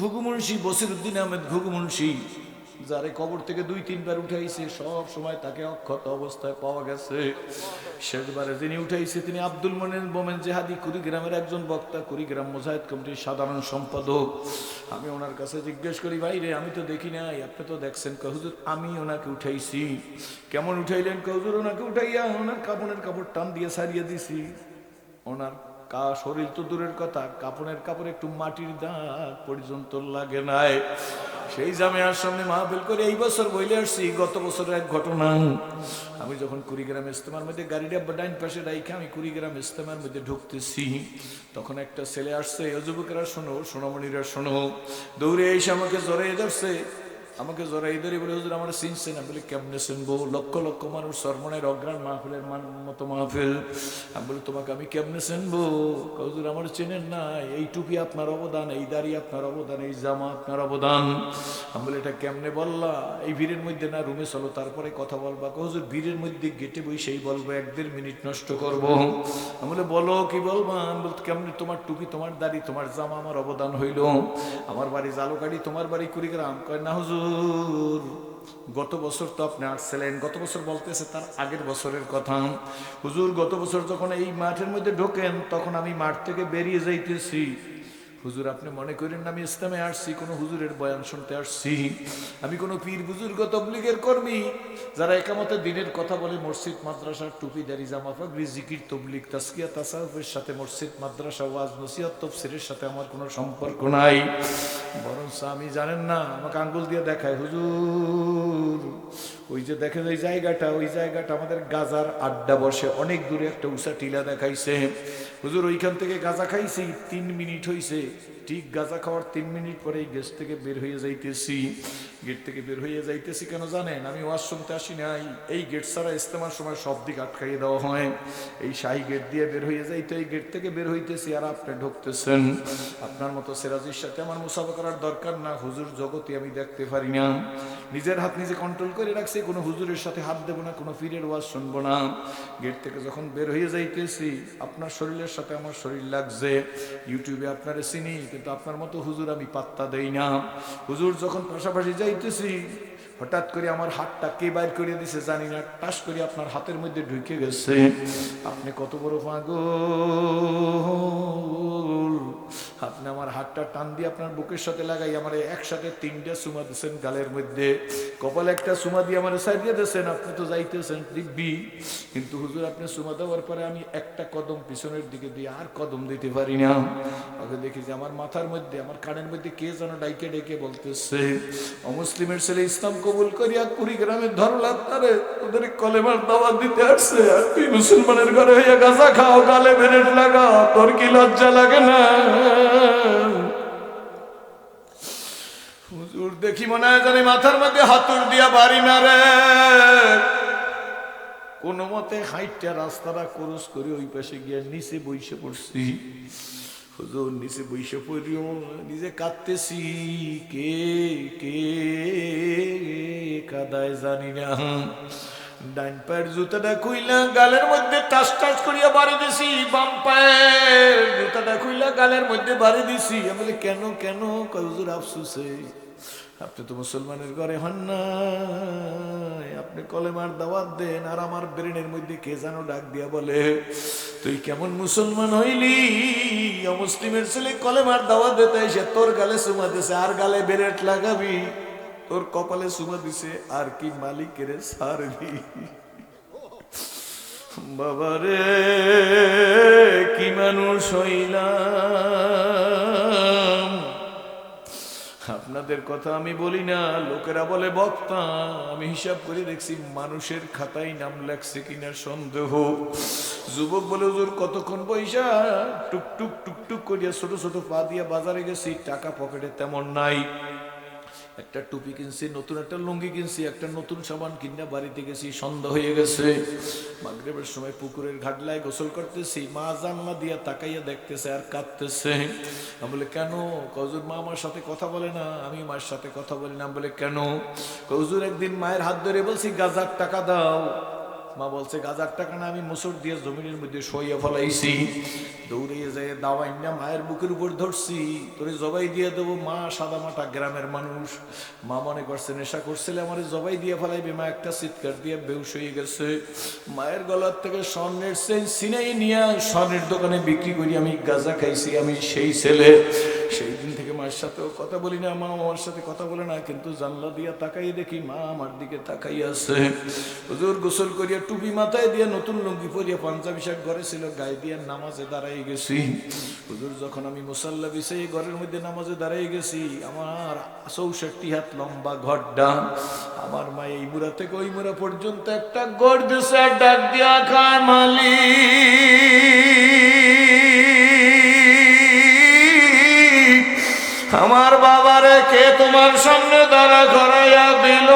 ঘুঘু মুন্সি বসির উদ্দিন আহমেদ ঘুঘু মুন্সি যারে কবর থেকে দুই, তিনবার উঠাইছে, সব সময় তাকে অক্ষত অবস্থায় পাওয়া গেছে। শেষবারে যিনি উঠাইছে, তিনি আব্দুল মনির বোমেন জেহাদি, কুড়িগ্রামের একজন বক্তা, কুড়িগ্রাম মুজাহিদ কমিটির সাধারণ সম্পাদক। আমি ওনার কাছে জিজ্ঞেস করি, ভাই রে, আমি তো দেখি নাই, আপনি তো দেখছেন কহুজুর আমি ওনাকে উঠাইছি। কেমন উঠাইলেন কহুজুর ওনাকে উঠাইয়া ওনার কাপড়ের কাপড় টান দিয়ে সারিয়ে দিছি। ওনার শরীর তো দূরের কথা কাপড়ের কাপড় একটু মাটির দাগ পর্যন্ত লাগে নাই। সেই জামিয়ার সামনে মাহফিল করে এই বছর বইলে আসছি, গত বছরের এক ঘটনা। আমি যখন কুড়িগ্রাম ইস্তেমার মধ্যে গাড়িটা ডাইন পাশে রাইখে আমি কুড়িগ্রাম ইস্তেমার মধ্যে ঢুকতেছি, তখন একটা ছেলে আসছে যুবকেরা শোনো, সোনামণিরা শোনো, দৌড়ে এসে আমাকে জড়াই ধরছে। আমাকে জড়াই ধরে বলে, হুজুর, আমার চিনছে না বলে, কেমনে শুনব লক্ষ লক্ষ মানুষ সরমনের অগ্রাণ মাহফিলের মান, মতো মাহফিল। আমি বলি, তোমাকে আমি কেমনে শুনব হুজুর, আমার চেনেন না। এই টুপি আপনার অবদান, এই দাড়ি আপনার অবদান, এই জামা আপনার অবদান। আমি বলি, এটা কেমনে বললা? এই ভিড়ের মধ্যে না, রুমে চলো, তারপরে কথা বলবা। হুজুর, ভিড়ের মধ্যে গেটে বই সেই বলব, এক দেড় মিনিট নষ্ট করব। আমি বলে, বলো, কি বলবা? আমি বলতে কেমনে তোমার টুপি, তোমার দাড়ি, তোমার জামা আমার অবদান হইল? আমার বাড়ি জালুকাড়ি তোমার বাড়ি কুড়িগ্রাম। কয়, না, হুজুর গত বছর তো আপনি আসছিলেন, গত বছর বলতেছে তার আগের বছরের কথা। হুজুর, গত বছর যখন এই মাঠের মধ্যে ঢোকেন, তখন আমি মাঠ থেকে বেরিয়ে যাইতেছি। হুজুর, আপনি মনে করেন আমি ইসলামে আসছি, কোনো হুজুরের বয়ান শুনতে আসছি? আমি কোনো পীর, বুজুর্গ, তবলিগের কর্মী যারা একামতে দিনের কথা বলে মসজিদ, মাদ্রাসার টুপি, দাড়ি, জামা পাগড়ি জিকির তবলিগ তাসকিয়া তাসাউফের সাথে মসজিদ, মাদ্রাসা, ওয়াজ, নসিহত, তফসিরের সাথে আমার কোনো সম্পর্ক নাই। বরং আমি জানেন না, আমাকে আঙ্গুল দিয়ে দেখায়, হুজুর ওই যে দেখেন ওই জায়গাটা ওই জায়গাটা আমাদের গাজার আড্ডা বসে, অনেক দূরে একটা উষা টিলা দেখাইছে। হুজুর, ওইখান থেকে গাজা খাইছি, তিন মিনিট হইছে। ঠিক গাজা খাওয়ার তিন মিনিট পরে গেট থেকে বের হয়ে যাইতেছি। গেট থেকে বের হয়ে যাইতেছি কেন জানেন? আমি ওয়াজ শুনতে আসি নাই। এই গেট ছাড়া ইস্তেমার সময় সব দিক আটকাইয়ে দেওয়া হয়। এই শাহী গেট দিয়ে বের হয়ে যাইতে, এই গেট থেকে বের হইতেছি আর আপনি ঢুকতেছেন। আপনার মতো সেরাজির সাথে আমার মুসাফা করার দরকার না। হুজুর, জগতে আমি দেখতে পারি না। নিজের হাত নিজে কন্ট্রোল করে রাখছি, কোনো হুজুরের সাথে হাত দেবো না, কোনো পীরের ওয়াজ শুনব না। গেট থেকে যখন বের হয়ে যাইতেছি, আপনার শরীরের সাথে আমার শরীর লাগছে। ইউটিউবে আপনারে চিনি, কিন্তু আপনার মতো হুজুর আমি পাত্তা দেই না। হুজুর যখন পাশাপাশি যাইতেছি, হঠাৎ করে আমার হাতটা কে বাইর করে দিছে জানি না, টাস করে আপনার হাতের মধ্যে ঢুকে গেছে। আপনি কত বড় পাগল। আপনি আমার হাতটা টান দিয়ে আপনার বুকের সাথে লাগাই, আমার একসাথে তিনটা সুমা দিয়েছেন গালের মধ্যে। কপালে একটা সুমা দিয়ে আমার সাইডিয়ে দিয়েছেন আপনি তো যাইতেছেন দিব্যি। কিন্তু হুজুর, আপনি সুমা দেওয়ার পরে আমি একটা কদম পিছনের দিকে দিয়ে আর কদম দিতে পারি না। আগে দেখি যে আমার মাথার মধ্যে, আমার কানের মধ্যে কে যেন ডাইকে ডেকে বলতেছে, অমুসলিমের ছেলে ইসলাম কবুল করিয়া কুড়িগ্রামের ধরলাম তারে ওদের কলেমার দাওয়াত দিতে আসছে, আর তুই মুসলমানের ঘরে হইয়া গাঁজা খাও, গালে বেরেট লাগাও তোর কি লজ্জা লাগে না? দেখি মনে হয় জানি মাথার মধ্যে হাতুর দিয়া বাড়ি মারে। কোনো মতে হাইটটা রাস্তাটা ক্রস করে ওই পাশে গিয়ে নিচে বইসে পড়ছি। হুজুর, নিচে বইসে পড়িও, নিজে কাঁদতেছি। কে কে, কাদায় জানি না। ডাইন পায়ের জুতাটা খুইলা গালের মধ্যে টাস টাস করিয়া বাড়ি দিছি, বাম পায়ের জুতাটা খুইলা গালের মধ্যে বাড়ি দিছি। আমি কেন কেন? হুজুর, আফসুসে। আপনি তো মুসলমানের ঘরে হন না আপনি কলেমার দাওয়াত দেন আর আমার ব্রেনের মধ্যে কে যেন ডাক দিয়া বলে, তুই কেমন মুসলমান হইলি? অমুসলিমের ছেলে কলেমার দাওয়াত দিতে এসে তোর গালে সুমা দিছে, আর গালে বেরেট লাগাবি? তোর কপালে সুমা দিছে, আর কি মালিকের সারবি বাবারে, কি মানুষ হইলাম আপনাদের কথা আমি বলি না, লোকেরা বলে, বক্তা, আমি হিসাব করে দেখছি মানুষের খাতায় নাম লেখছে কিনা সন্দেহ। যুবক বলে, হুজুর, কতক্ষণ পয়সা টুকটুক টুকটুক করিয়া ছোট ছোট পা দিয়া বাজারে গেছি, টাকা পকেটে তেমন নাই। একটা টুপি কিনছি, নতুন একটা লুঙ্গি কিনছি, একটা নতুন সাবান কিনে বাড়িতে গেছি, সন্ধ্যা হয়ে গেছে। মাগরেবের সময় পুকুরের ঘাটলায় গোসল করতেছি, মা জানলা দিয়া তাকাইয়া দেখতেছে আর কাঁদতেছে। আমি বলে, কেন? কজুর মা আমার সাথে কথা বলে না। আমি মার সাথে কথা বলি না। বলে, কেন? কজুর একদিন মায়ের হাত ধরে বলছি, গাজার টাকা দাও। মা বলছে, গাজার টাকা না আমি মুসর দিয়ে জমিনের মধ্যে সইয়া ফলাইছি। দৌড়িয়ে যায় দাওয়াই না মায়ের বুকের উপর ধরছি। তোরে জবাই দিয়ে দেবো, মা সাদা মাটা গ্রামের মানুষ। মা মনে করছে, নেশা করছিলে আমার জবাই দিয়ে ফেলাইবে। মা একটা চিৎকার দিয়ে বেউস হয়ে গেছে। মায়ের গলার থেকে স্বর্ণের চেন সিনেই নিয়ে স্বর্ণের দোকানে বিক্রি করি আমি, গাঁজা খাইছি আমি সেই ছেলে। সেই দিন মায়ের সাথেও কথা বলি না মা আমার সাথে কথা বলে না, কিন্তু জানলা দিয়া তাকাই দেখি মা আমার দিকে তাকাই আছে হুজুর গোসল করিয়া টুপি মাথায় দিয়ে নতুন লুঙ্গি পরিয়া পাঞ্জাবি শাক ঘরে ছিল, গায়ে দিয়ে নামাজে দাঁড়াই গেছি। হুজুর, যখন আমি মুসাল্লা বিছাই ঘরের মধ্যে নামাজে দাঁড়াই গেছি, আমার চৌষট্টি হাত লম্বা ঘরটা, আমার মা এই মুড়া থেকে ওই মুড়া পর্যন্ত একটা গড় দিছে, ডাক দিয়া খায় মালিক। আমার বাবারে কে তোমার সামনে দাঁড়া করাইয়া দিল?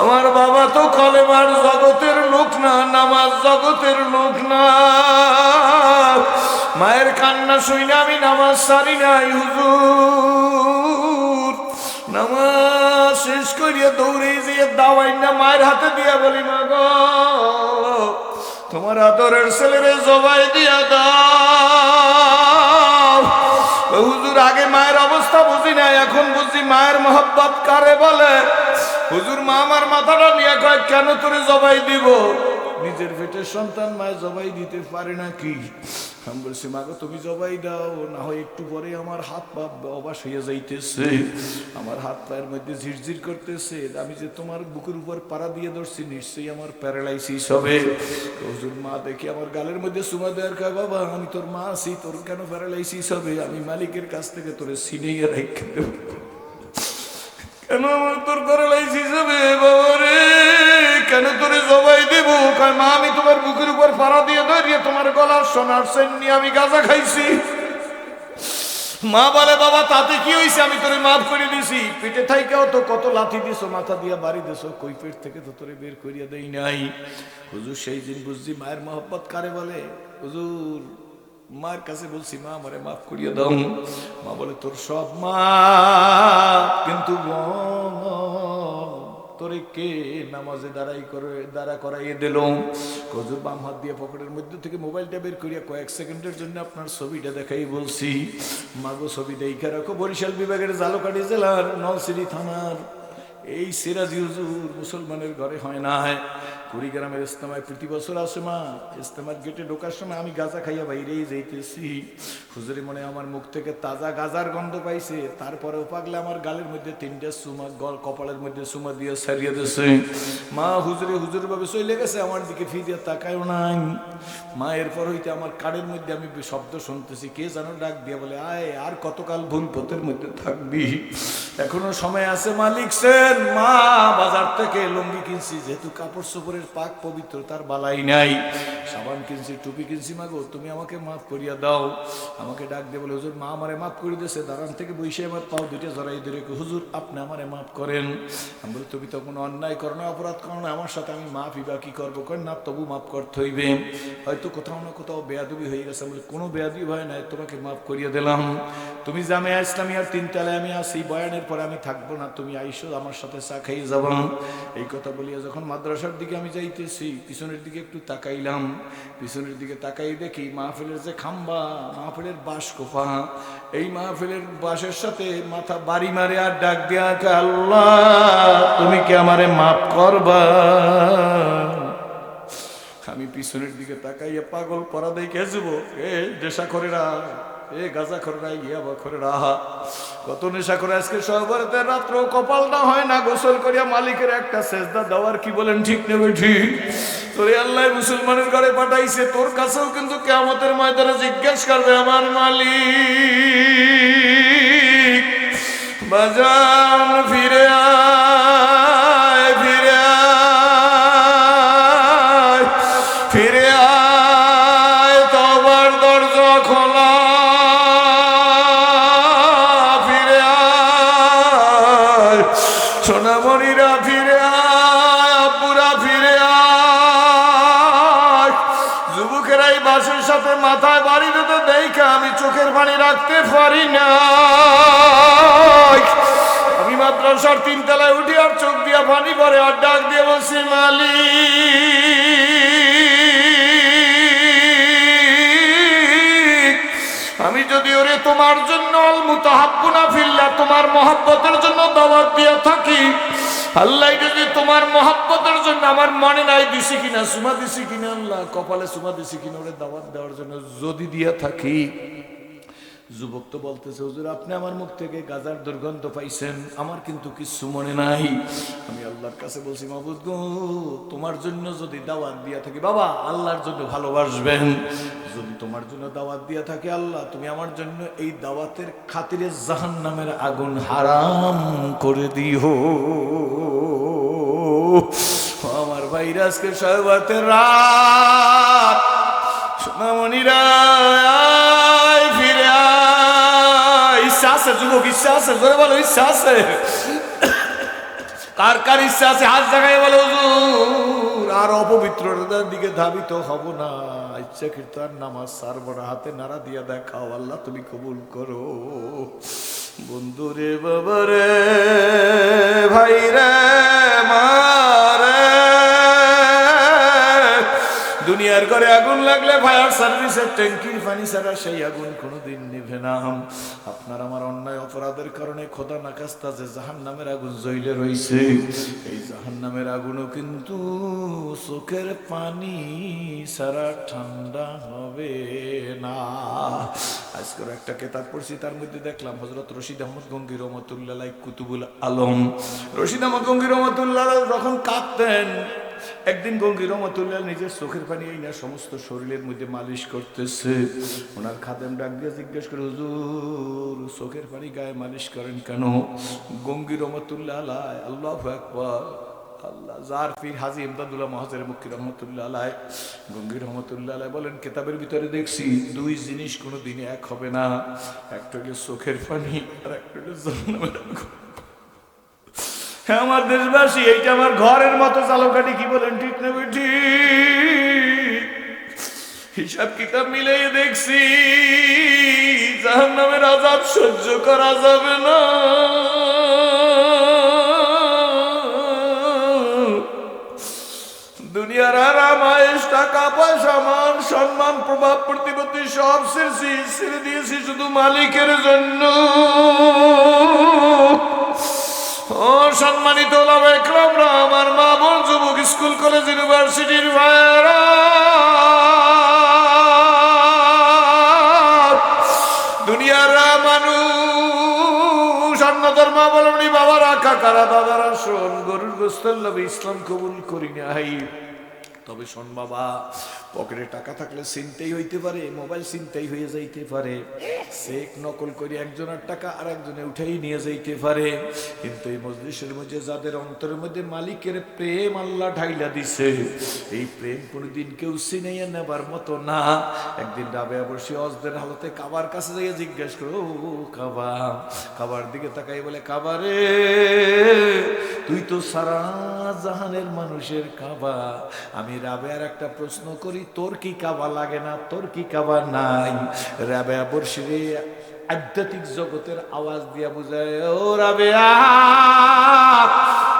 আমার বাবা তো কলেমার জগতের লোক না, নামাজ জগতের লোক না। মায়ের কান্না শুইলে আমি নামাজ সারি নাই, হুজুর। নামাজ শেষ করিয়া দৌড়ে যেয়ে দাওয়াই না, মায়ের হাতে দিয়া বলি, মা গো, তোমার আদরের ছেলেরে জবাই দিয়া ও হুজুর, আগে মায়ের অবস্থা বুঝি না এখন বুঝি মায়ের মহব্বত কারে বলে? হুজুর, মা আমার মাথাটা নিয়ে কয়, কেন তোরে জবাই দিব? নিজের পেটের সন্তান মায়ের জবাই দিতে পারে না কি আমি বলছি, মাগো, তুমি জবাই দাও না হয় একটু পরে আমার হাত পা অবাস হয়ে যাইতেছে। আমার হাত পায়ের মধ্যে ঝিরঝির করতেছে। আমি যে তোমার বুকের উপর পাড়া দিয়ে ধরছি, নিশ্চয়ই আমার প্যারালাইসিস হবে। হুজুর, মা দেখি আমার গালের মধ্যে সুমা দেওয়ার কয় বাবা, আমি তোর মা আছি, তোর কেন প্যারালাইসিস হবে? আমি মালিকের কাছ থেকে তোরে সিনেইয়া রেখে দেবো। কেন আমার তোর প্যারালাইসিস হবে, বাবা রে? কেন তোরে জবাই দেব? কয়, মা, আমি তোমার বুকের উপর পাড়া দিয়ে ধরিয়ে তোমার গলার সোনার সেন নিয়ে আমি গাঁজা খাইছি। মা বলে, বাবা, তাতে কি হয়েছে আমি তোরে মাফ করে দিছি। পেটে থাইকেও তো কত লাথি দিছো, মাথা দিয়া বাড়ি দিছো কই পেট থেকে তো তোরে বের করিয়া দেই নাই। হুজুর সেই দিন বুঝছি মায়ের মহব্বত কারে বলে? হুজুর, মার কাছে বলছি, মা, আমারে মাফ করিয়া দাও। মা বলে, তোর সব মা, কিন্তু বোন, কে নামাজে দাঁড়াই করে দাঁড়া করাইয়ে দিল? কজুর বাম হাত দিয়ে পকেটের মধ্যে থেকে মোবাইলটা বের করিয়া কয়েক সেকেন্ডের জন্য আপনার ছবিটা দেখাই বলছি। মাগো ছবি দেখা রাখো বরিশাল বিভাগের জালকাটি জেলার নলসিরি থানার এই সিরাজি হুজুর মুসলমানের ঘরে হয় না কুড়িগ্রামের ইস্তেমায় প্রতি বছর আসে মা ইস্তেমার গেটে ঢোকার সময় আমি গাঁজা খাইয়া বাইরেই যাইতেছি। হুজুরি মনে আমার মুখ থেকে তাজা গাজার গন্ধ পাইছে। তারপরেও পাগলে আমার গালের মধ্যে তিনটা সুমা, গল, কপালের মধ্যে সুমা দিয়ে সারিয়ে দিছে। মা, হুজুরে, হুজুর ভাবে চলে গেছে, আমার দিকে ফিরিয়ে তাকায়ও নাই। মা, এরপর হইতে আমার কানের মধ্যে আমি শব্দ শুনতেছি, কে যেন ডাক দিয়ে বলে, আয়, আর কতকাল ভুল পথের মধ্যে থাকবি? এখনও সময় আছে মালিক সেন। মা, বাজার থেকে লুঙ্গি কিনছি, যেহেতু কাপড় চোপড়ের পাক পবিত্র তার বালাই নাই। সাবান কিনছি, টুপি কিনছি, মাগো, তুমি আমাকে মাফ করিয়া দাও। আমাকে ডাক দিয়ে বলে, হুজুর, মা আমারে মাফ করে দিয়েছে। দাঁড়ান থেকে বসে আমার পাও দুইটা জড়াই ধরে হুজুর, আপনি আমারে মাফ করেন। আমি বলি, তুমি তো কোনো অন্যায় করো না অপরাধ করো না আমার সাথে আমি মাফই বা কি করব? করেন না, তবু মাফ করতে হইবে। হয়তো কোথাও না কোথাও বেয়াদবি হয়ে গেছে। বলে, কোনো বেয়াদবি হয় নাই, তোমাকে মাফ করিয়ে দিলাম। তুমি জামে ইসলামী আর তিনতলায় আমি আসি বয়ানের পরে আমি থাকব না। তুমি আইসো, আমার সাথে চা খাইয়ে যাব। এই কথা বলিয়া যখন মাদ্রাসার দিকে আমি যাইতেছি, পিছনের দিকে একটু তাকাইলাম, পিছনের দিকে তাকাই দেখি মাহফিলের যে খাম্বা, মাহফিলের বাস কোফা এই মাহফিলের বাসের সাথে মাথা বাড়ি মারে আর ডাক দিয়া আল্লাহ, তুমি কি আমারে মাফ করবা? আমি পিছনের দিকে তাকাইয়া পাগল পরা দেখে যাব এ দেশা করে রা এ গাজা করে রা ইয়া বা করে রাহা কত নেশা করে আজকে সহবরতে রাত্র কপাল না হয় না, গোসল করিয়া মালিকের একটা সেজদা দেওয়ার কি বলেন ঠিক নেবে ঠিক তোরে আল্লাহ মুসলমানের ঘরে পাঠাইছে, তোর কাছেও কিন্তু কেমতের ময়দানে জিজ্ঞেস করবে, আমার মালিক, বাজান ফিরে আয়। রাখতে পারি না আমি মাদ্রাসার তিন তলায় উঠি আর চোখ দিয়া পানি পরে আর ডাক দিয়ে বসি মালিক, আমি যদি ওরে তোমার জন্য ফিল্লাহ তোমার মহাব্বতের জন্য দাওয়াত দিয়ে থাকি, আল্লাহ যদি তোমার মহাব্বতের জন্য আমার মনে নাই দিছি কিনা, সুমা দিছি কিনা আল্লাহ, কপালে সুমা দিছি কিনা, ওরে দাওয়াত দেওয়ার জন্য যদি দিয়ে থাকি। যুবক তো বলতেছে, হুজুর, আপনি আমার মুখ থেকে গাজার দুর্গন্ধ পাইছেন। আমার কিন্তু কিছু মনে নাই। আমি আল্লাহর কাছে বলছি মাহবুদ গো, তোমার জন্য যদি দাওয়াত দিয়া থাকি, বাবা, আল্লাহর জন্য ভালোবাসবেন। যদি তোমার জন্য দাওয়াত দিয়া থাকে আল্লাহ, তুমি আমার জন্য এই দাওয়াতের খাতিরে জাহান নামের আগুন হারাম করে দিও। আমার ভাইরা আজকে সহবাতের রাত, সোনামণিরা আছে, যুবক ইচ্ছা আছে, জোরে বলো, ইচ্ছা আছে। কার কার ইচ্ছা আছে, হাত জাগাই বলো আর অপবিত্রতার দিকে ধাবিত হব না। ইচ্ছাকৃত আর নামাজ সারব না, হাতে নাড়া দিয়া দেখাও, আল্লাহ তুমি কবুল করো। বন্ধু রে বাবা দুনিয়ার ঘরে আগুন লাগলে ফায়ার সার্ভিসের ট্যাঙ্কির পানি ছাড়া সেই আগুন কোনোদিন নিভে না। আপনার আমার অন্যায় অপরাধের কারণে খোদা নাকাস্তা যে জাহান নামের আগুন জ্বলে রয়েছে এই জাহান নামের আগুনও কিন্তু চোখের পানি ছাড়া ঠান্ডা হবে না। আজকের একটা কেতাব পড়ছি, তার মধ্যে দেখলাম হজরত রশিদ আহমদ গঙ্গি রহমতুল্লাহ কুতুবুল আলম। রশিদ আহমদ গঙ্গি রহমতুল্লাহ যখন কাঁদতেন একদিন গঙ্গি রহমতুল্লাহ নিজের চোখের পানি এই না সমস্ত শরীরের মধ্যে মালিশ করতেছে। ওনার খাদেম ডাক দিয়ে জিজ্ঞেস করে, হুজুর, চোখের পানি গায়ে মালিশ করেন কেন? গঙ্গি রহমতুল্লাহ আল্লাহ একবার আল্লাহ জার পীর হাজি ইমদাদুল্লাহ মহাজের মুক্তি রহমতুল্লাহ আলাই গঙ্গি রহমতুল্লাহ আলাই বলেন, কেতাবের ভিতরে দেখছি, দুই জিনিস কোনো দিনে এক হবে না, একটা হলো চোখের পানি আর একটা হলো আগুন। হ্যাঁ আমার দেশবাসী, এইটা আমার ঘরের মতো চালকাটি কি বলেন, ঠিক না হিসাব কিতাব মিলাই দেখছি জাহান নামের আজাব সহ্য করা যাবে না। দুনিয়ার আরাম আয়েস টাকা, পয়সা, মান, সম্মান, প্রভাব, প্রতিপত্তি সব ছেড়েছি, ছেড়ে দিয়েছি শুধু মালিকের জন্য। ও সম্মানিত একরামরা আমার মা বোন যুবক স্কুল, কলেজ, ইউনিভার্সিটির ভাইয়েরা। দুনিয়ার মানুষ অন্য ধর্মাবলম্বী বাবারা, কাকারা, দাদারা, শোন, গরুর গোস্তল ইসলাম কবুল করি নাই। তবে শোন বাবা, পকেটে টাকা থাকলে চিনতেই হইতে পারে, মোবাইল চিনতেই হয়ে যাইতে পারে। চেক নকল করে একজনের টাকা আর একজনে উঠাই নিয়ে যাইতে পারে। কিন্তু এই মজলিসের মধ্যে যাদের অন্তরের মধ্যে মালিকের প্রেম আল্লাহ ঢাইলা দিছে, এই প্রেম কোনোদিন কেউ চিনাইয়া নেবার মতো না। একদিন ডাবে বসে অজদের হালতে কাবার কাছে যাইয়া জিজ্ঞেস করো কাবা। কাবার দিকে তাকাই বলে কাবারে তুই তো সারা জাহানের মানুষের কাবা। আমি রাবেয়ার একটা প্রশ্ন করি, তোর কি কাবা লাগে না? তোর কি কাবা নাই? রাবেয়া বর্ষিরে আধ্যাত্মিক জগতের আওয়াজ দিয়া বুঝায়, ও রাবেয়া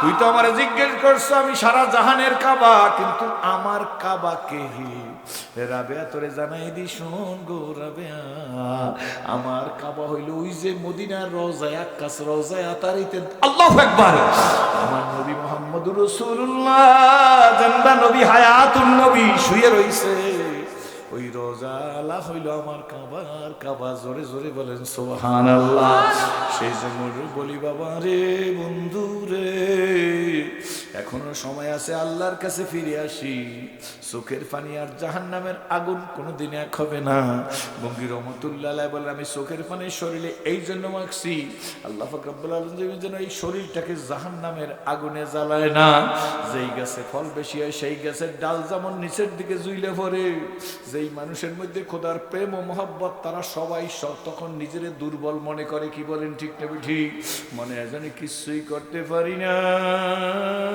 তুই তো আমার জিজ্ঞেস করছ, আমি সারা জাহানের কাবা, কিন্তু আমার কাবা কে রাবেয়া, তোরে জানাই দি শোন গো রাবেয়া। আমার কাবা হইল ওই যে মদিনার রোজায় আকাশ রোজায় আতারিতে আল্লাহ একবার আমার নবী মোহাম্মদুর রসুল্লাহ জান্দা নবী হায়াতুল নবী, শুয়ে রইছে। হইল আমার কাবার কাবা জোরে জোরে বলেন সোহান আল্লাহ সেই জন্য বলি বাবা রে, বন্ধু রে। এখনও সময় আছে আল্লাহর কাছে ফিরে আসি। চোখের পানি আর জাহান নামের আগুন কোনোদিন এক হবে না। বঙ্গি রহমতুল্লাহ বলে আমি চোখের পানি শরীরে এই জন্য মাখছি। আল্লাহ ফকরাবুল আলম যেন এই শরীরটাকে জাহান নামের আগুনে জ্বালায় না। যেই গাছে ফল বেশি হয়, সেই গাছের ডাল যেমন নিচের দিকে জুইলে পড়ে, যেই মানুষের মধ্যে খোদার প্রেম ও মহব্বত, তারা সবাই সব তখন নিজের দুর্বল মনে করে, কি বলেন ঠিক না ঠিক মনে হয় জানি কিছুই করতে পারি না।